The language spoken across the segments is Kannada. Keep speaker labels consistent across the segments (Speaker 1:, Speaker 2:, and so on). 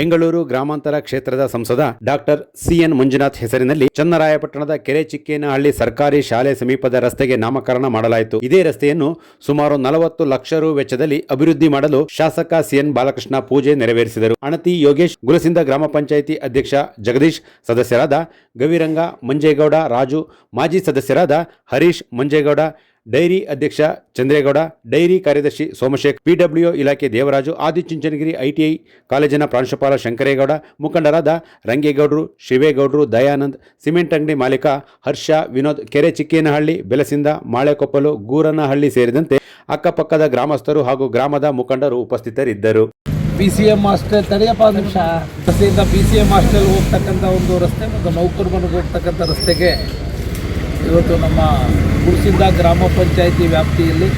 Speaker 1: ಬೆಂಗಳೂರು ಗ್ರಾಮಾಂತರ ಕ್ಷೇತ್ರದ ಸಂಸದ ಡಾಕ್ಟರ್ ಸಿಎನ್ ಮಂಜುನಾಥ್ ಹೆಸರಿನಲ್ಲಿ ಚನ್ನರಾಯಪಟ್ಟಣದ ಕೆರೆ ಚಿಕ್ಕೇನಹಳ್ಳಿ ಸರ್ಕಾರಿ ಶಾಲೆ ಸಮೀಪದ ರಸ್ತೆಗೆ ನಾಮಕರಣ ಮಾಡಲಾಯಿತು. ಇದೇ ರಸ್ತೆಯನ್ನು ಸುಮಾರು ನಲವತ್ತು ಲಕ್ಷ ರು ವೆಚ್ಚದಲ್ಲಿ ಅಭಿವೃದ್ಧಿ ಮಾಡಲು ಶಾಸಕ ಸಿಎನ್ ಬಾಲಕೃಷ್ಣ ಪೂಜೆ ನೆರವೇರಿಸಿದರು. ಅಣತಿ ಯೋಗೇಶ್, ಗುಲಸಿಂದ ಗ್ರಾಮ ಪಂಚಾಯಿತಿ ಅಧ್ಯಕ್ಷ ಜಗದೀಶ್, ಸದಸ್ಯರಾದ ಗವಿರಂಗ ಮಂಜೇಗೌಡ, ರಾಜು ಮಾಜಿ ಸದಸ್ಯರಾದ ಹರೀಶ್ ಮಂಜೇಗೌಡ ಡೈರಿ ಅಧ್ಯಕ್ಷ ಚಂದ್ರೇಗೌಡ, ಡೈರಿ ಕಾರ್ಯದರ್ಶಿ ಸೋಮಶೇಖರ್, ಪಿಡಬ್ಲ್ಯೂ ಇಲಾಖೆ ದೇವರಾಜು, ಆದಿಚುಂಚನಗಿರಿ ಐಟಿಐ ಕಾಲೇಜಿನ ಪ್ರಾಂಶುಪಾಲ ಶಂಕರೇಗೌಡ, ಮುಖಂಡರಾದ ರಂಗೇಗೌಡರು, ಶಿವೇಗೌಡರು, ದಯಾನಂದ್, ಸಿಮೆಂಟ್ ಅಂಗಡಿ ಮಾಲೀಕ ಹರ್ಷ, ವಿನೋದ್, ಕೆರೆ ಚಿಕ್ಕೇನಹಳ್ಳಿ, ಬೆಲಸಿಂದ, ಮಾಳೆಕೊಪ್ಪಲು, ಗೂರನಹಳ್ಳಿ ಸೇರಿದಂತೆ ಅಕ್ಕಪಕ್ಕದ ಗ್ರಾಮಸ್ಥರು ಹಾಗೂ ಗ್ರಾಮದ ಮುಖಂಡರು ಉಪಸ್ಥಿತರಿದ್ದರು.
Speaker 2: ಎಂ ಹಾಸ್ಟೆಲ್ ತಡೆಯಪ್ಪ ನಿಮಿಷ. ಪಿ ಸಿ ಎಂ ಹಾಸ್ಟೆಲ್ ಹೋಗ್ತಕ್ಕಂಥ ಒಂದು ರಸ್ತೆ ಮತ್ತು ನೌಕರ್ ಮನೆಗೆ ಹೋಗ್ತಕ್ಕಂಥ ರಸ್ತೆಗೆ ಇವತ್ತು ನಮ್ಮ ಗುರುಸಿಂದ ಗ್ರಾಮ ಪಂಚಾಯಿತಿ ವ್ಯಾಪ್ತಿಯಲ್ಲಿ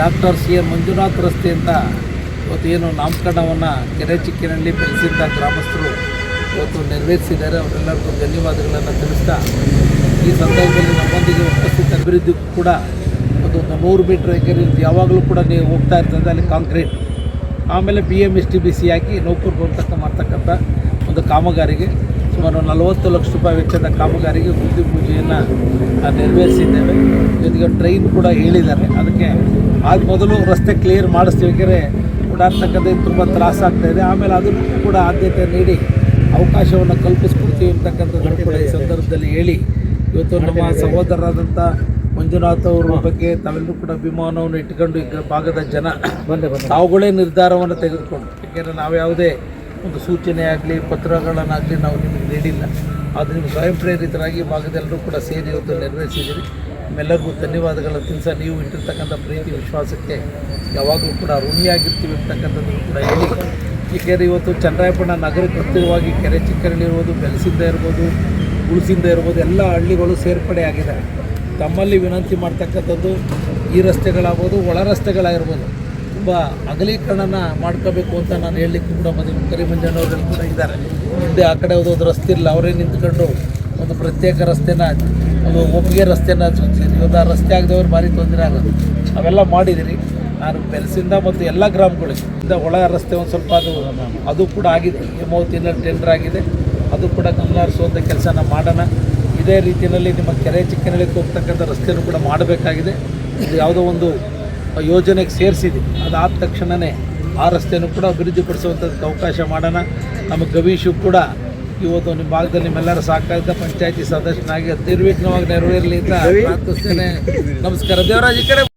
Speaker 2: ಡಾಕ್ಟರ್ ಸಿ ಎನ್ ಮಂಜುನಾಥ್ ರಸ್ತೆಯಿಂದ ಇವತ್ತು ಏನು ನಾಮಕರಣವನ್ನು ಕೆರೆ ಚಿಕ್ಕಿನಲ್ಲಿ ಬೆಳೆಸಿದ್ದ ಗ್ರಾಮಸ್ಥರು ಇವತ್ತು ನೆರವೇರಿಸಿದ್ದಾರೆ. ಅವರೆಲ್ಲರಿಗೂ ಧನ್ಯವಾದಗಳನ್ನು ತಿಳಿಸ್ತಾ ಈ ಸಂದರ್ಭದಲ್ಲಿ ನಮ್ಮೊಂದಿಗೆ ಉಪಸ್ಥಿತ ಅಭಿವೃದ್ಧಿ ಕೂಡ ಒಂದು ನೂರು ಮೀಟ್ರ್ ಎಕರೆ ಯಾವಾಗಲೂ ಕೂಡ ನೀವು ಹೋಗ್ತಾ ಇರ್ತದೆ. ಅಲ್ಲಿ ಕಾಂಕ್ರೀಟ್. ಆಮೇಲೆ B M S T B C ಹಾಕಿ ನೌಕರು ಬರ್ತಕ್ಕ ಮಾಡ್ತಕ್ಕಂಥ ಒಂದು ಕಾಮಗಾರಿಗೆ ಸುಮಾರು ನಲವತ್ತು ಲಕ್ಷ ರೂಪಾಯಿ ವೆಚ್ಚದ ಕಾಮಗಾರಿಗೆ ಬುದ್ಧಿ ಪೂಜೆಯನ್ನು ನೆರವೇರಿಸಿದ್ದೇವೆ. ಜೊತೆಗೆ ಟ್ರೈನ್ ಕೂಡ ಹೇಳಿದ್ದಾರೆ. ಅದಕ್ಕೆ ಆದ ಮೊದಲು ರಸ್ತೆ ಕ್ಲಿಯರ್ ಮಾಡಿಸ್ತೀವಿ. ಯಾಕೆಂದರೆ ಓಡಾಡ್ತಕ್ಕಂಥ ತುಂಬ ತ್ರಾಸಾಗ್ತಾ ಇದೆ. ಆಮೇಲೆ ಅದನ್ನು ಕೂಡ ಆದ್ಯತೆ ನೀಡಿ ಅವಕಾಶವನ್ನು ಕಲ್ಪಿಸ್ಕೊಡ್ತೀವಿ ಅಂತಕ್ಕಂಥದ್ದು ಕೂಡ ಈ ಸಂದರ್ಭದಲ್ಲಿ ಹೇಳಿ. ಇವತ್ತು ನಮ್ಮ ಸಹೋದರರಾದಂಥ ಮಂಜುನಾಥ್ ಅವರ ಬಗ್ಗೆ ತಾವೆಲ್ಲರೂ ಕೂಡ ಅಭಿಮಾನವನ್ನು ಇಟ್ಕೊಂಡು ಈ ಭಾಗದ ಜನ ತಾವುಗಳೇ ನಿರ್ಧಾರವನ್ನು ತೆಗೆದುಕೊಂಡು ಯಾಕೆಂದರೆ ನಾವು ಯಾವುದೇ ಒಂದು ಸೂಚನೆ ಆಗಲಿ ಪತ್ರಗಳನ್ನಾಗಲಿ ನಾವು ನಿಮಗೆ ನೀಡಿಲ್ಲ. ಆದರೆ ನೀವು ಸ್ವಯಂ ಪ್ರೇರಿತರಾಗಿ ಭಾಗದೆಲ್ಲರೂ ಕೂಡ ಸೇರಿ ಇವತ್ತು ನೆರವೇರಿಸಿದ್ದೀರಿ. ನಿಮ್ಮೆಲ್ಲರಿಗೂ ಧನ್ಯವಾದಗಳ ತಿಳಿಸ ನೀವು ಇಟ್ಟಿರ್ತಕ್ಕಂಥ ಪ್ರೀತಿ, ವಿಶ್ವಾಸಕ್ಕೆ ಯಾವಾಗಲೂ ಕೂಡ ಋಣಿಯಾಗಿರ್ತೀವಿ ಅಂತಕ್ಕಂಥದ್ದು ಕೂಡ ಹೇಳಿ. ಏಕೆಂದರೆ ಇವತ್ತು ಚನ್ನರಾಯಪಟ್ಟಣ ನಗರಕ್ಕೆ ಹತ್ತಿರವಾಗಿ ಕೆರೆ ಚಿಕ್ಕರಳ್ಳಿ ಇರ್ಬೋದು, ಬೆಲಸಿಂದ ಇರ್ಬೋದು, ಉಳಿಸಿಂದ ಇರ್ಬೋದು, ಎಲ್ಲ ಹಳ್ಳಿಗಳು ಸೇರ್ಪಡೆ ಆಗಿದೆ. ತಮ್ಮಲ್ಲಿ ವಿನಂತಿ ಮಾಡ್ತಕ್ಕಂಥದ್ದು ಈ ರಸ್ತೆಗಳಾಗ್ಬೋದು, ಒಳ ರಸ್ತೆಗಳಾಗಿರ್ಬೋದು. ತುಂಬ ಅಗಲೀಕರಣನ ಮಾಡ್ಕೋಬೇಕು ಅಂತ ನಾನು ಹೇಳಲಿಕ್ಕೆ ಕೂಡ ಬಂದು ಕರಿಮಂಜಣ್ಣವರಲ್ಲಿ ಕೂಡ ಇದ್ದಾರೆ. ಹಿಂದೆ ಆ ಕಡೆ ಹೋದೋದು ರಸ್ತೆ ಇಲ್ಲ. ಅವರೇ ನಿಂತ್ಕೊಂಡು ಒಂದು ಪ್ರತ್ಯೇಕ ರಸ್ತೆನ, ಒಂದು ಒಪ್ಪಿಗೆ ರಸ್ತೆನ ಚುಚ್ಚಿದ್ರಿ ಇವತ್ತು ಆ ರಸ್ತೆ ಆಗದವ್ರು ಭಾರಿ ತೊಂದರೆ ಆಗೋದು ಅವೆಲ್ಲ ಮಾಡಿದಿರಿ ನಾನು ಬೆಲಸಿಂದ ಮತ್ತು ಎಲ್ಲ ಗ್ರಾಮಗಳಿಗೆ, ಇಂದ ಒಳ ರಸ್ತೆ ಒಂದು ಸ್ವಲ್ಪ ಅದು ಅದು ಕೂಡ ಆಗಿದೆ. ಹೇಮಾವತಿನಲ್ಲಿ ಟೆಂಡರ್ ಆಗಿದೆ. ಅದು ಕೂಡ ಗಮನ ಹರಿಸುವಂಥ ಕೆಲಸನ ಮಾಡೋಣ. ಇದೇ ರೀತಿಯಲ್ಲಿ ನಿಮ್ಮ ಕೆರೆ ಚಿಕ್ಕನಳ್ಳಿಗೆ ಹೋಗ್ತಕ್ಕಂಥ ರಸ್ತೆಯನ್ನು ಕೂಡ ಮಾಡಬೇಕಾಗಿದೆ. ಇದು ಯಾವುದೋ ಒಂದು ಯೋಜನೆಗೆ ಸೇರಿಸಿದೆ. ಅದಾದ ತಕ್ಷಣವೇ ಆ ರಸ್ತೆಯನ್ನು ಕೂಡ ಅಭಿವೃದ್ಧಿಪಡಿಸುವಂಥದ್ದಕ್ಕೆ ಅವಕಾಶ ಮಾಡೋಣ. ನಮ್ಮ ಗವೀಶು ಕೂಡ ಇವತ್ತು ನಿಮ್ಮ ಭಾಗದಲ್ಲಿ ನಿಮ್ಮೆಲ್ಲರ ಸಹಕಾರದ ಪಂಚಾಯತಿ ಸದಸ್ಯನಾಗಿ ನಿರ್ವಿಘ್ನವಾಗಿ ನೆರವೇರಲಿ ಅಂತ ಪ್ರಾರ್ಥಿಸ್ತೇನೆ. ನಮಸ್ಕಾರ. ದೇವರಾಜ್ ಈ ಕಡೆ